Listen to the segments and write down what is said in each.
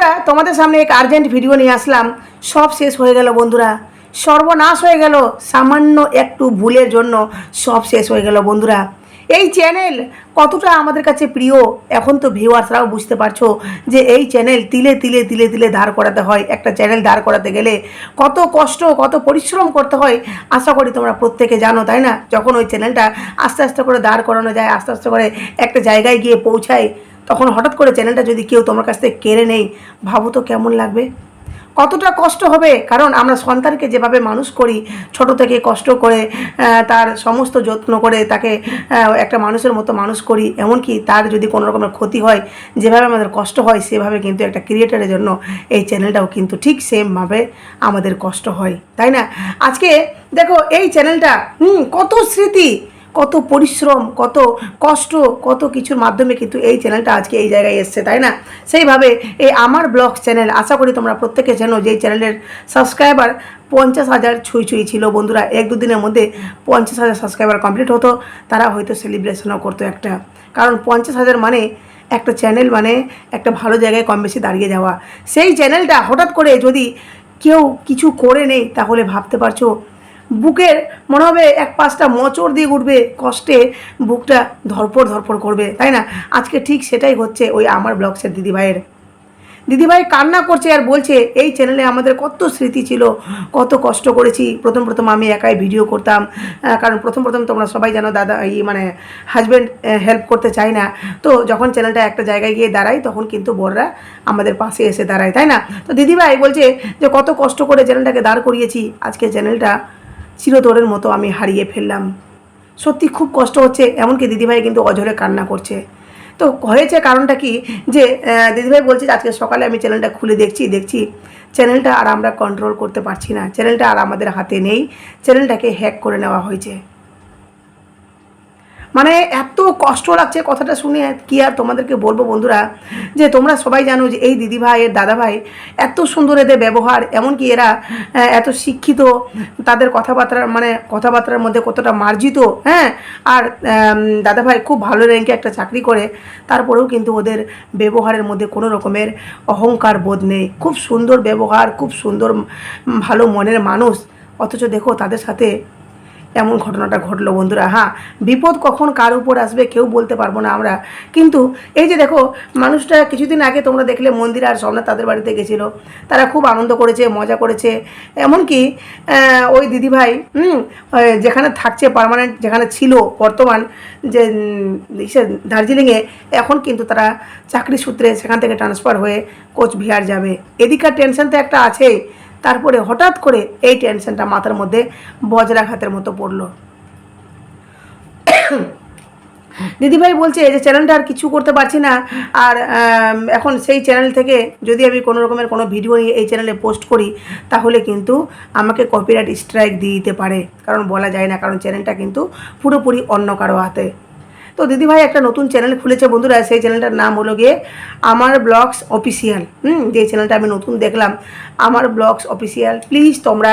বন্ধুরা, তোমাদের সামনে এক আর্জেন্ট ভিডিও নিয়ে আসলাম। সব শেষ হয়ে গেল বন্ধুরা। সর্বনাশ হয়ে গেল। সামান্য একটু ভুলের জন্য সব শেষ হয়ে গেল বন্ধুরা। এই চ্যানেল কতটা আমাদের কাছে প্রিয়? এখন তো ভিউয়ার্সরাও বুঝতে পারছ যে এই চ্যানেল তিলে তিলে তিলে তিলে দাঁড় করাতে হয়, একটা চ্যানেল দাঁড় করাতে গেলে কত কষ্ট, কত পরিশ্রম করতে হয়। আশা করি তোমরা প্রত্যেকে জানো, তাই না? যখন ওই চ্যানেলটা আস্তে আস্তে করে দাঁড় করানো যায়, আস্তে আস্তে করে একটা জায়গায় গিয়ে পৌঁছায়, তখন হঠাৎ করে চ্যানেলটা যদি কেউ তোমার কাছ থেকে কেড়ে নেই ভাবো তো কেমন লাগবে। কতটা কষ্ট হবে? কারণ আমরা সন্তানকে যেভাবে মানুষ করি, ছোট থেকে কষ্ট করে তার সমস্ত যত্ন করে তাকে একটা মানুষের মতো মানুষ করি, এমনকি তার যদি কোনো রকমের ক্ষতি হয়, যেভাবে আমাদের কষ্ট হয়, সেভাবে কিন্তু একটা ক্রিয়েটারের জন্য এই চ্যানেলটাও কিন্তু ঠিক সেমভাবে আমাদের কষ্ট হয়। তাই না? আজকে দেখো এই চ্যানেলটা হুম, কত স্মৃতি! কত পরিশ্রম, কত কষ্ট, কত কিছুর মাধ্যমে কিন্তু এই চ্যানেলটা আজকে এই জায়গায় এসছে, তাই না? সেইভাবে এই আমার ব্লগ চ্যানেল আশা করি তোমরা প্রত্যেকে জানো যে চ্যানেলের সাবস্ক্রাইবার পঞ্চাশ হাজার ছুঁই ছুঁই ছিল বন্ধুরা। এক দুদিনের মধ্যে পঞ্চাশ হাজার সাবস্ক্রাইবার কমপ্লিট হতো, তারা হয়তো সেলিব্রেশনও করতো একটা। কারণ পঞ্চাশ হাজার মানে একটা চ্যানেল মানে একটা ভালো জায়গায় কম বেশি দাঁড়িয়ে যাওয়া। সেই চ্যানেলটা হঠাৎ করে যদি কেউ কিছু করে নেই তাহলে ভাবতে পারছ বুকের মনে হবে এক পাঁচটা মোচড় দিয়ে উঠবে, কষ্টে বুকটা ধরপড় ধরপড় করবে, তাই না? আজকে ঠিক সেটাই হচ্ছে ওই আমার ব্লগসের দিদিভাইয়ের। দিদিভাই কান্না করছে আর বলছে, এই চ্যানেলে আমাদের কত স্মৃতি ছিল, কত কষ্ট করেছি। প্রথম প্রথম আমি একাই ভিডিও করতাম কারণ প্রথম প্রথম তোমরা সবাই জানো দাদা, এই মানে হাজব্যান্ড হেল্প করতে চায় না। তো যখন চ্যানেলটা একটা জায়গায় গিয়ে দাঁড়ায়, তখন কিন্তু বোনরা আমাদের পাশে এসে দাঁড়ায়, তাই না? তো দিদিভাই বলছে যে, কত কষ্ট করে চ্যানেলটাকে দাঁড় করিয়েছি। আজকে চ্যানেলটা চিরতরের মতো আমি হারিয়ে ফেললাম। সত্যি খুব কষ্ট হচ্ছে, এমনকি দিদিভাই কিন্তু অঝরে কান্না করছে। তো হয়েছে কারণটা কি? যে দিদিভাই বলছে আজকে সকালে আমি চ্যানেলটা খুলে দেখছি দেখছি চ্যানেলটা আর আমরা কন্ট্রোল করতে পারছি না। চ্যানেলটা আর আমাদের হাতে নেই। চ্যানেলটাকে হ্যাক করে নেওয়া হয়েছে। মানে এত কষ্ট লাগছে কথাটা শুনে কি আর তোমাদেরকে বলব বন্ধুরা, যে তোমরা সবাই জানো যে এই দিদিভাই, এর দাদাভাই এত সুন্দর এদের ব্যবহার, এমনকি এরা এত শিক্ষিত, তাদের কথাবার্তার মানে কথাবার্তার মধ্যে কতটা মার্জিত হ্যাঁ? আর দাদাভাই খুব ভালো র্যাঙ্কে একটা চাকরি করে, তারপরেও কিন্তু ওদের ব্যবহারের মধ্যে কোনো রকমের অহংকার বোধ নেই। খুব সুন্দর ব্যবহার, খুব সুন্দর ভালো মনের মানুষ। অথচ দেখো তাদের সাথে এমন ঘটনাটা ঘটলো, বন্ধুরা। হ্যাঁ বিপদ কখন কার উপর আসবে কেউ বলতে পারব না আমরা। কিন্তু এই যে দেখো, মানুষটা কিছুদিন আগে তোমরা দেখলে মন্দির আর সোমনাথ তাদের বাড়িতে গেছিল। তারা খুব আনন্দ করেছে, মজা করেছে। এমনকি ওই দিদিভাই, হুম যেখানে থাকছে পার্মানেন্ট যেখানে ছিল বর্তমান, যে দার্জিলিংয়ে, এখন কিন্তু তারা চাকরি সূত্রে সেখান থেকে ট্রান্সফার হয়ে কোচবিহার যাবে। এদিকার টেনশন তো একটা আছেই। তারপরে হঠাৎ করে এই টেনশনটা মাথার মধ্যে বজ্রাঘাতের মতো পড়ল। দিদিভাই বলছে যে চ্যানেলটা আর কিছু করতে পারছি না। আর এখন সেই চ্যানেল থেকে যদি আমি কোনো রকমের কোনো ভিডিও নিয়ে এই চ্যানেলে পোস্ট করি, তাহলে কিন্তু আমাকে কপিরাইট স্ট্রাইক দিয়ে দিতে পারে। কারণ বলা যায় না, কারণ চ্যানেলটা কিন্তু পুরোপুরি অন্য কারও হাতে। তো দিদিভাই একটা নতুন চ্যানেল খুলেছে বন্ধুরা, সেই চ্যানেলটার নাম হলো গিয়ে আমার ব্লগস অফিসিয়াল। হুম, যে চ্যানেলটা আমি নতুন দেখলাম, আমার ব্লগস অফিসিয়াল। প্লিজ তোমরা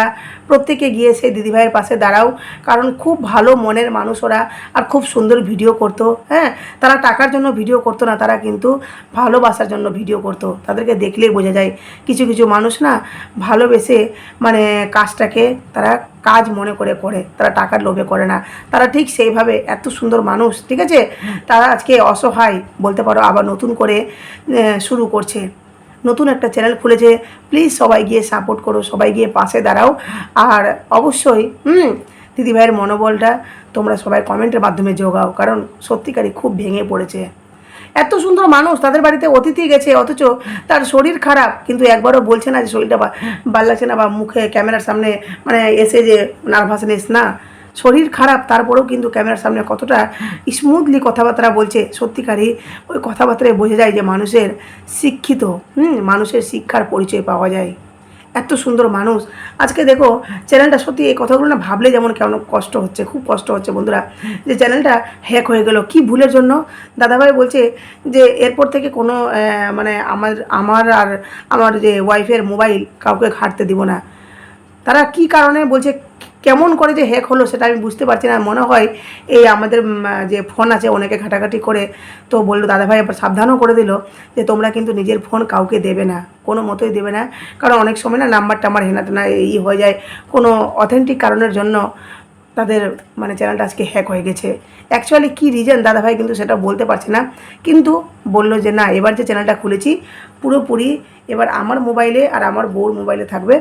প্রত্যেকে গিয়ে সেই দিদিভাইয়ের পাশে দাঁড়াও, কারণ খুব ভালো মনের মানুষ ওরা, আর খুব সুন্দর ভিডিও করতো হ্যাঁ। তারা টাকার জন্য ভিডিও করতো না, তারা কিন্তু ভালোবাসার জন্য ভিডিও করতো। তাদেরকে দেখলেই বোঝা যায়, কিছু কিছু মানুষ না ভালোবেসে মানে কাজটাকে তারা কাজ মনে করে করে, তারা টাকার লোভে করে না। তারা ঠিক সেইভাবে এত সুন্দর মানুষ, ঠিক আছে? তারা আজকে অসহায় বলতে পারো, আবার নতুন করে শুরু করছে। নতুন একটা চ্যানেল খুলেছে প্লিজ সবাই গিয়ে সাপোর্ট করো, সবাই গিয়ে পাশে দাঁড়াও। আর অবশ্যই, হুম দিদিভাইয়ের মনোবলটা তোমরা সবাই কমেন্টের মাধ্যমে যোগাও কারণ সত্যিকারই খুব ভেঙে পড়েছে। এত সুন্দর মানুষ তাদের বাড়িতে অতিথি গেছে, অথচ তার শরীর খারাপ, কিন্তু একবারও বলছে না যে শরীরটা ভালো না বা মুখে ক্যামেরার সামনে মানে এসে যে নার্ভাসনেস না। শরীর খারাপ, তারপরেও কিন্তু ক্যামেরার সামনে কতটা স্মুথলি কথাবার্তা বলছে, সত্যিকারই ওই কথাবার্তায় বোঝা যায় যে মানুষের শিক্ষিত, হুম, মানুষের শিক্ষার পরিচয় পাওয়া যায়। এত সুন্দর মানুষ। আজকে দেখো, চ্যানেলটা সত্যি এই কথাগুলো না ভাবলে যেমন কেমন কষ্ট হচ্ছে, খুব কষ্ট হচ্ছে বন্ধুরা। যে চ্যানেলটা হ্যাক হয়ে গেল, কি ভুলের জন্য? দাদাভাই বলছে যে এরপর থেকে কোনো মানে আমার আমার আর আমার যে ওয়াইফের মোবাইল কাউকে ঘাটতে দিব না। তারা কি কারণে বলছে কেমন করে যে হ্যাক হলো সেটা আমি বুঝতে পারছি না। মনে হয় এই আমাদের যে ফোন আছে অনেকে ঘাটাঘাটি করে, তো বলল দাদাভাই আবার সাবধানও করে দিল যে তোমরা কিন্তু নিজের ফোন কাউকে দেবে না, কোনো মতোই দেবে না। কারণ অনেক সময় না নাম্বার টাম্বার হেনা টেনা এই হয়ে যায়। কোনো অথেন্টিক কারণের জন্য তাদের মানে চ্যানেলটা আজকে হ্যাক হয়ে গেছে। অ্যাকচুয়ালি কী রিজন দাদাভাই কিন্তু সেটা বলতে পারছে না। কিন্তু বলল যে না, এবার যে চ্যানেলটা খুলেছি, পুরোপুরি এবার আমার মোবাইলে আর আমার বউর মোবাইলে থাকবে।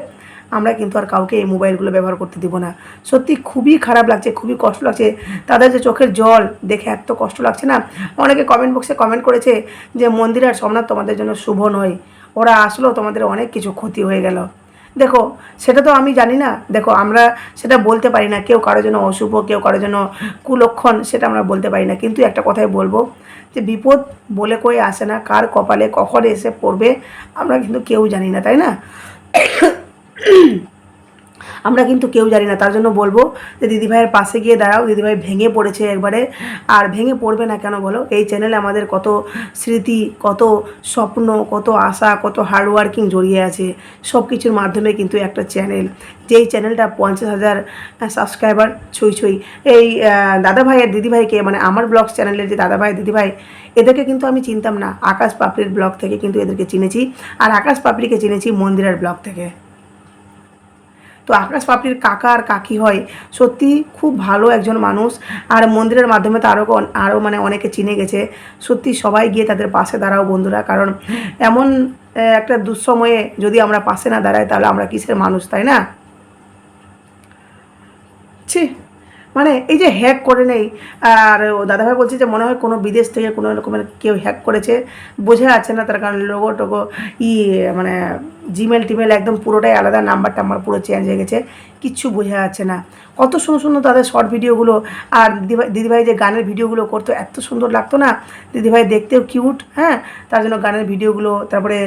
আমরা কিন্তু আর কাউকে এই মোবাইলগুলো ব্যবহার করতে দিব না। সত্যি খুবই খারাপ লাগছে, খুবই কষ্ট লাগছে। তাদের যে চোখের জল দেখে এত কষ্ট লাগছে না? অনেকে কমেন্ট বক্সে কমেন্ট করেছে যে, মন্দির আর সোমনাথ তোমাদের জন্য শুভ নয়। ওরা আসলেও তোমাদের অনেক কিছু ক্ষতি হয়ে গেল। দেখো, সেটা তো আমি জানি না। দেখো, আমরা সেটা বলতে পারি না। কেউ কারোর জন্য অশুভ, কেউ কারোর জন্য কুলক্ষণ, সেটা আমরা বলতে পারি না। কিন্তু একটা কথাই বলব, যে বিপদ বলে কই আসে না। কার কপালে, কখন এসে পড়বে, আমরা কিন্তু কেউ জানি না, তাই না? আমরা কিন্তু কেউ জানি না, তার জন্য বলব যে দিদিভাইয়ের পাশে গিয়ে দাঁড়াও, দিদিভাই ভেঙে পড়েছে একবারে। আর ভেঙে পড়বে না কেন বলো? এই চ্যানেলে আমাদের কত স্মৃতি, কত স্বপ্ন, কত আশা, কত হার্ডওয়ার্কিং জড়িয়ে আছে। সব কিছুর মাধ্যমে কিন্তু একটা চ্যানেল যেই চ্যানেলটা পঞ্চাশ হাজার সাবস্ক্রাইবার ছুঁই ছুঁই। এই দাদাভাই আর দিদিভাইকে মানে আমার ব্লগ চ্যানেলের যে দাদাভাই, দিদিভাই, এদেরকে কিন্তু আমি চিনতাম না। আকাশ পাপড়ির ব্লগ থেকে কিন্তু এদেরকে চিনেছি। আর আকাশ পাপড়িকে চিনেছি মন্দিরের ব্লগ থেকে। তো আকাশ পাপড়ির কাকা আর কাকি হয়। সত্যি খুব ভালো একজন মানুষ। আর মন্দিরের মাধ্যমে তো আরও আরও মানে অনেকে চিনে গেছে। সত্যি সবাই গিয়ে তাদের পাশে দাঁড়াও বন্ধুরা। কারণ এমন একটা দুঃসময়ে যদি আমরা পাশে না দাঁড়াই, তাহলে আমরা কিসের মানুষ, তাই না? ছি। মানে এই যে হ্যাক করে নেই, আর দাদাভাই বলছে যে মনে হয় কোনো বিদেশ থেকে কোনো রকমের কেউ হ্যাক করেছে, বোঝা যাচ্ছে না তার কারণ লোগো টোগো ই মানে জিমেল টিমেল একদম পুরোটাই আলাদা নাম্বার টাম্বার পুরো চেঞ্জ হয়ে গেছে, কিচ্ছু বোঝা যাচ্ছে না। কত সুন্দর সুন্দর তাদের শর্ট ভিডিওগুলো আর দিদিভাই দিদিভাই যে গানের ভিডিওগুলো করতো, এত সুন্দর লাগতো না? দিদিভাই দেখতেও কিউট হ্যাঁ? তার জন্য গানের ভিডিওগুলো তারপরে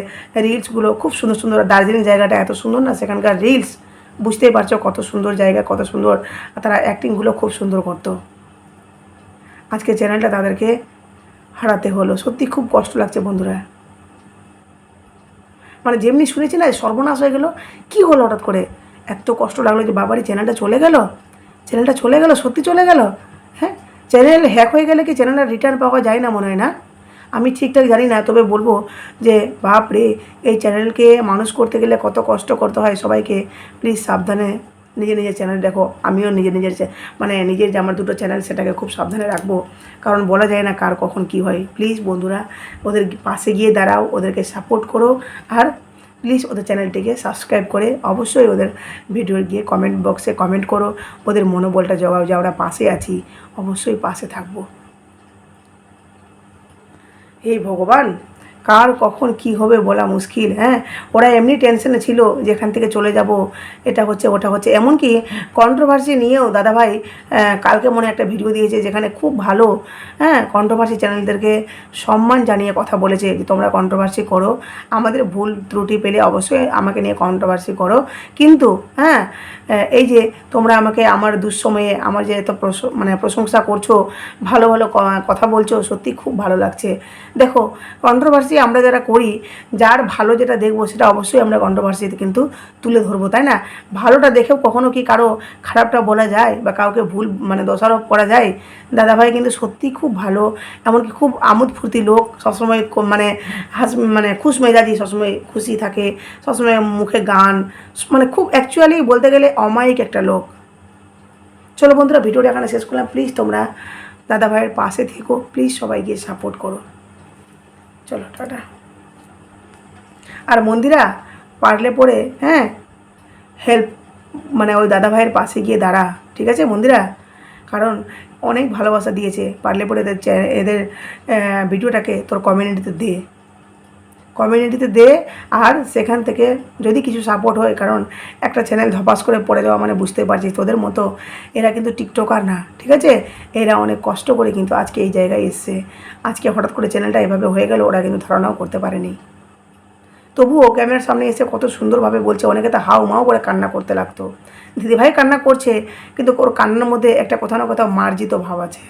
রিলসগুলো খুব সুন্দর সুন্দর, দার্জিলিং জায়গাটা এত সুন্দর না? সেখানকার রিলস বুঝতেই পারছ কত সুন্দর জায়গা, কত সুন্দর তারা অ্যাক্টিংগুলো খুব সুন্দর করতো। আজকে চ্যানেলটা তাদেরকে হারাতে হলো। সত্যি খুব কষ্ট লাগছে বন্ধুরা। মানে যেমনি শুনেছি না সর্বনাশ হয়ে গেল, কি হলো হঠাৎ করে? এত কষ্ট লাগল যে বাবারই চ্যানেলটা চলে গেল? চ্যানেলটা চলে গেল, সত্যি চলে গেল? হ্যাঁ? চ্যানেল হ্যাক হয়ে গেলে কি চ্যানেলটা রিটার্ন পাওয়া যায় না মনে হয় না? আমি ঠিকঠাক জানি না, তবে বলব যে বাপ রে, এই চ্যানেলকে মানুষ করতে গেলে কত কষ্ট করতে হয় সবাইকে। প্লিজ সাবধানে নিজে নিজের চ্যানেল দেখো, আমিও নিজে নিজের মানে নিজের যে আমার দুটো চ্যানেল সেটাকে খুব সাবধানে রাখব। কারণ বলা যায় না কার কখন কি হয়। প্লিজ বন্ধুরা, ওদের পাশে গিয়ে দাঁড়াও, ওদেরকে সাপোর্ট করো। আর প্লিজ ওদের চ্যানেলটিকে সাবস্ক্রাইব করে অবশ্যই ওদের ভিডিওর গিয়ে কমেন্ট বক্সে কমেন্ট করো। ওদের মনোবলটা জগাও, যে আমরা পাশে আছি, অবশ্যই পাশে থাকব। হে ভগবান কার কখন কি হবে বলা মুশকিল হ্যাঁ? ওরা এমনি টেনশনে ছিল যেখান থেকে চলে যাব, এটা হচ্ছে, ওটা হচ্ছে। এমনকি কন্ট্রোভার্সি নিয়েও দাদাভাই কালকে মনে একটা ভিডিও দিয়েছে যেখানে খুব ভালো হ্যাঁ কন্ট্রোভার্সি চ্যানেলদেরকে সম্মান জানিয়ে কথা বলেছে যে তোমরা কন্ট্রোভার্সি করো, আমাদের ভুল ত্রুটি পেলে অবশ্যই আমাকে নিয়ে কন্ট্রোভার্সি করো। কিন্তু হ্যাঁ এই যে তোমরা আমাকে আমার দুঃসময়ে, আমার যে এত মানে প্রশংসা করছ, ভালো ভালো কথা বলছো, সত্যি খুব ভালো লাগছে। দেখো কন্ট্রোভার্সি আমরা যারা করি, যার ভালো যেটা দেখব সেটা অবশ্যই আমরা কন্ট্রোভার্সিতে কিন্তু তুলে ধরবো, তাই না? ভালোটা দেখেও কখনো কি কারও খারাপটা বলা যায় বা কাউকে ভুল মানে দোষারোপ করা যায়? দাদাভাই কিন্তু সত্যি খুব ভালো, এমনকি খুব আমোদ ফুর্তি লোক, সবসময় মানে হাস মানে খুশ মেজাজি সবসময় খুশি থাকে, সবসময় মুখে গান মানে খুব অ্যাকচুয়ালি বলতে গেলে অমায়িক একটা লোক। চলো বন্ধুরা, ভিডিওটা এখানে শেষ করলাম। প্লিজ তোমরা দাদাভাইয়ের পাশে থেকো। প্লিজ সবাই গিয়ে সাপোর্ট করো। চলো, টাটা। আর মন্দিরা পারলে পড়ে হ্যাঁ হেল্প মানে ওই দাদা ভাইয়ের পাশে গিয়ে দাঁড়া, ঠিক আছে মন্দিরা? কারণ অনেক ভালোবাসা দিয়েছে, পারলে পরে এদের এদের ভিডিওটাকে তোর কমিউনিটিতে দে। কমিউনিটিতে দে আর সেখান থেকে যদি কিছু সাপোর্ট হয়, কারণ একটা চ্যানেল ধপাস করে পড়ে যাওয়া মানে বুঝতে পারছিস তোদের মতো। এরা কিন্তু টিকটকার না, ঠিক আছে? এরা অনেক কষ্ট করে কিন্তু আজকে এই জায়গায় এসছে। আজকে হঠাৎ করে চ্যানেলটা এভাবে হয়ে গেল, ওরা কিন্তু ধারণাও করতে পারেনি। তবুও ক্যামেরার সামনে এসে কত সুন্দরভাবে বলছে, অনেকে তো হাউ মাও করে কান্না করতে লাগতো। দিদিভাই কান্না করছে, কিন্তু ওর কান্নার মধ্যে একটা কোথাও না কোথাও মার্জিত ভাব আছে।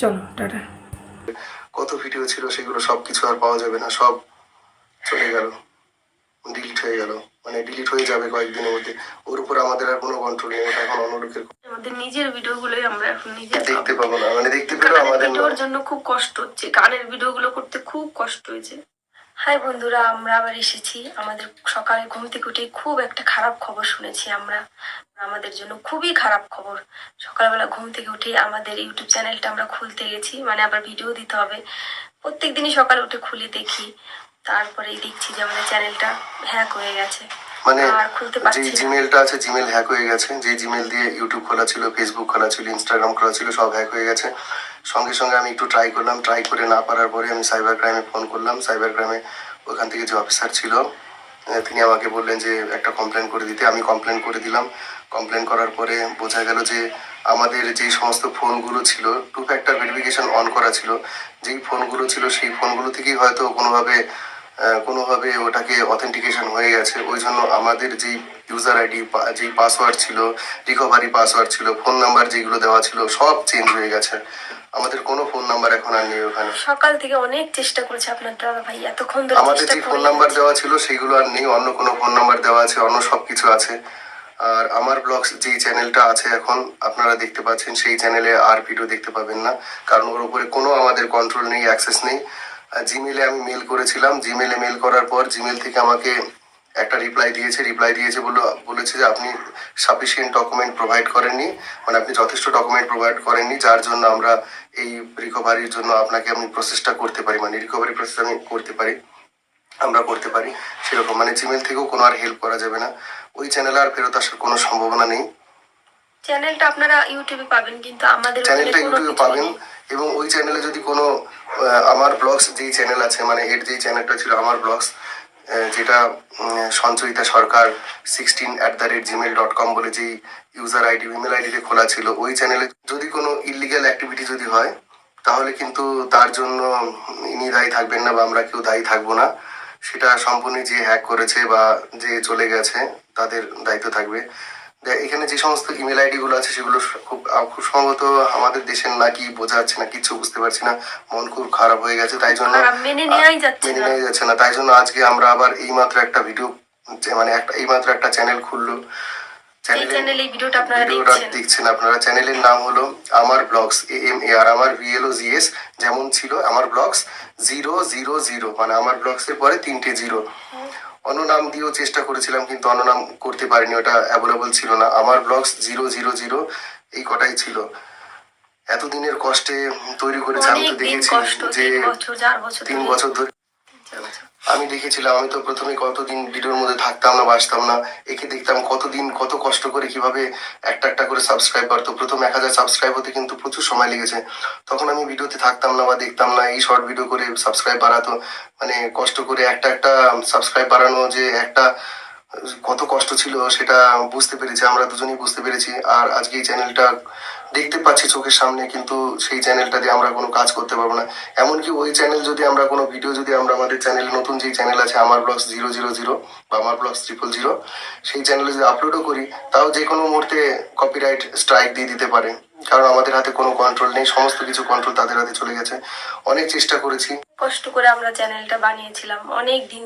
চলো, টাটা। কত ভিডিও ছিল সেগুলো সব কিছু আর পাওয়া যাবে না সব চলে গেল ডিলিট হয়ে গেল মানে ডিলিট হয়ে যাবে কয়েকদিনের মধ্যে। ওর উপর আমাদের আর কোনো কন্ট্রোল নেই ওটা এখন অন্য লোকের আমাদের নিজের ভিডিওগুলোই আমরা এখন নিজে দেখতে পাবো না মানে দেখতে পেলেও আমাদের ভিডিওর জন্য খুব কষ্ট হচ্ছে গানের ভিডিওগুলো করতে খুব কষ্ট হয়েছে। হাই বন্ধুরা, আমরা আবার এসেছি। আমাদের সকালে ঘুম থেকে উঠে খুব একটা খারাপ খবর শুনেছি আমরা। আমাদের জন্য খুবই খারাপ খবর। সকালবেলা ঘুম থেকে উঠে আমাদের ইউটিউব চ্যানেলটা আমরা খুলতে গেছি মানে আবার ভিডিও দিতে হবে। প্রত্যেক দিনই সকালে উঠে খুলে দেখি। তারপরেই দেখছি যে আমাদের চ্যানেলটা হ্যাক হয়ে গেছে। মানে যে জিমেলটা আছে জিমেল হ্যাক হয়ে গেছে। যে জিমেল দিয়ে ইউটিউব খোলা ছিল ফেসবুক খোলা ছিল ইনস্টাগ্রাম খোলা ছিল সব হ্যাক হয়ে গেছে। সঙ্গে সঙ্গে আমি একটু ট্রাই করলাম। ট্রাই করে না পারার পরে আমি সাইবার ক্রাইমে ফোন করলাম। সাইবার ক্রাইমে ওখান থেকে যে অফিসার ছিল তিনি আমাকে বললেন যে একটা কমপ্লেন করে দিতে। আমি কমপ্লেন করে দিলাম। কমপ্লেন করার পরে বোঝা গেল যে আমাদের যেই সমস্ত ফোনগুলো ছিল টু ফ্যাক্টর ভেরিফিকেশন অন করা ছিল। যেই ফোনগুলো ছিল সেই ফোনগুলো থেকেই হয়তো কোনোভাবে কোনোভাবে ওটাকে অথেন্টিকেশন হয়ে গেছে। ওই জন্য আমাদের যেই ইউজার আইডি যেই পাসওয়ার্ড ছিল রিকভারি পাসওয়ার্ড ছিল ফোন নাম্বার যেগুলো দেওয়া ছিল সব চেঞ্জ হয়ে গেছে। আমাদের কোনো ফোন নাম্বার এখন আর নেই ওখানে। সকাল থেকে অনেক চেষ্টা করেছে আপনার দাদা ভাই এতক্ষণ ধরে আমাদের যে ফোন নাম্বার দেওয়া ছিল সেগুলো আর নেই অন্য কোনো ফোন নাম্বার দেওয়া আছে অন্য সব কিছু আছে। আর আমার ব্লগস যেই চ্যানেলটা আছে এখন আপনারা দেখতে পাচ্ছেন সেই চ্যানেলে আর ভিডিও দেখতে পাবেন না কারণ ওর উপরে কোনো আমাদের কন্ট্রোল নেই অ্যাক্সেস নেই। জিমেলে আমি মেল করেছিলাম। জিমেলে মেল করার পর জিমেল থেকে আমাকে একটা রিপ্লাই দিয়েছে। রিপ্লাই দিয়েছে বলে বলেছে যে আপনি সাফিসিয়েন্ট ডকুমেন্ট প্রোভাইড করেননি। মানে আপনি যথেষ্ট ডকুমেন্ট প্রোভাইড করেননি, যার জন্য আমরা এই রিকভারির জন্য আপনাকে আমি প্রসেসটা করতে পারি। মানে রিকভারি প্রসেস আমি করতে পারি, আমরা করতে পারি সেরকম। মানে জিমেল থেকেও কোনো আর হেল্প করা যাবে না। ওই চ্যানেলে আর ফেরত আসার কোনো সম্ভাবনা নেই। চ্যানেলটা আপনারা ইউটিউবে পাবেন কিন্তু আমাদের চ্যানেলটা ইউটিউবে পাবেন এবং ওই চ্যানেলে যদি কোনো আমার ব্লগস যেই চ্যানেল আছে মানে এর যেই চ্যানেলটা ছিল আমার ব্লগস যেটা Sanchayita Sarkar sixteen at the rate Gmail dot com বলে যেই ইউজার আইডি ইমেল আইডিতে খোলা ছিল ওই চ্যানেলে যদি কোনো ইলিগাল অ্যাক্টিভিটি যদি হয় তাহলে কিন্তু তার জন্য ইনি দায়ী থাকবেন না বা আমরা কেউ দায়ী থাকব না। সেটা সম্পূর্ণ যে হ্যাক করেছে বা যে চলে গেছে তাদের দায়িত্ব থাকবে। এখানে যে সমস্ত ইমেল আইডি গুলো আছে সেগুলো খুব খুব সম্ভবত আমাদের দেশের নাকি বোঝা যাচ্ছে না কিছু বুঝতে পারছি না। মন খুব খারাপ হয়ে গেছে তাই জন্য মেনে নেওয়াই যাচ্ছে না। তাই জন্য আজকে আমরা আবার এইমাত্র একটা ভিডিও মানে একটা এইমাত্র একটা চ্যানেল খুললো। এই চ্যানেলে এই ভিডিওটা দেখছেন। দেখছেন আপনারা। চ্যানেলের নাম হলো আমার ব্লগস এ এম এ আর আমার ভিএলও জিএস যেমন ছিল আমার ব্লগস জিরো জিরো জিরো মানে আমার ব্লগস এর পরে তিনটে জিরো অন্য নাম দিয়েও চেষ্টা করেছিলাম কিন্তু অন্য নাম করতে পারিনি ওটা অ্যাভেলেবল ছিল না আমার ব্লগস জিরো জিরো জিরো এই কটাই ছিল এতদিনের কষ্টে তৈরি করেছি আমি তো দেখেছি যে তিন বছর ধরে চার বছর। আমি দেখেছিলাম, আমি তো প্রথমে কতদিন ভিডিওর মধ্যে থাকতাম না বাসতাম না, একে দেখতাম কতদিন, কত কষ্ট করে কীভাবে একটা একটা করে সাবস্ক্রাইব বাড়তো প্রথম এক হাজার সাবস্ক্রাইব হতে কিন্তু প্রচুর সময় লেগেছে। তখন আমি ভিডিওতে থাকতাম না বা দেখতাম না, এই শর্ট ভিডিও করে সাবস্ক্রাইব বাড়াতো মানে কষ্ট করে একটা একটা সাবস্ক্রাইব বাড়ানো, যে একটা কত কষ্ট ছিল সেটা বুঝতে পেরেছি, আমরা দুজনেই বুঝতে পেরেছি। আর আজকে এই চ্যানেলটা দেখতে পাচ্ছি চোখের সামনে, কিন্তু সেই চ্যানেলটা দিয়ে আমরা কোনো কাজ করতে পারব না। এমনকি ওই চ্যানেল যদি আমরা, কোনো ভিডিও যদি আমরা, আমাদের চ্যানেল, নতুন যেই চ্যানেল আছে, আমার ব্লগস জিরো জিরো জিরো বা আমার ব্লগস ট্রিপল জিরো সেই চ্যানেলে যদি আপলোডও করি, তাও যে কোনো মুহূর্তে কপিরাইট স্ট্রাইক দিয়ে দিতে পারে। কারণ আমাদের হাতে কোনো কন্ট্রোল নেই, সমস্ত কিছু কন্ট্রোল তাদের হাতে চলে গেছে। অনেক চেষ্টা করেছি। কষ্ট করে আমরা চ্যানেলটা বানিয়েছিলাম, অনেক দিন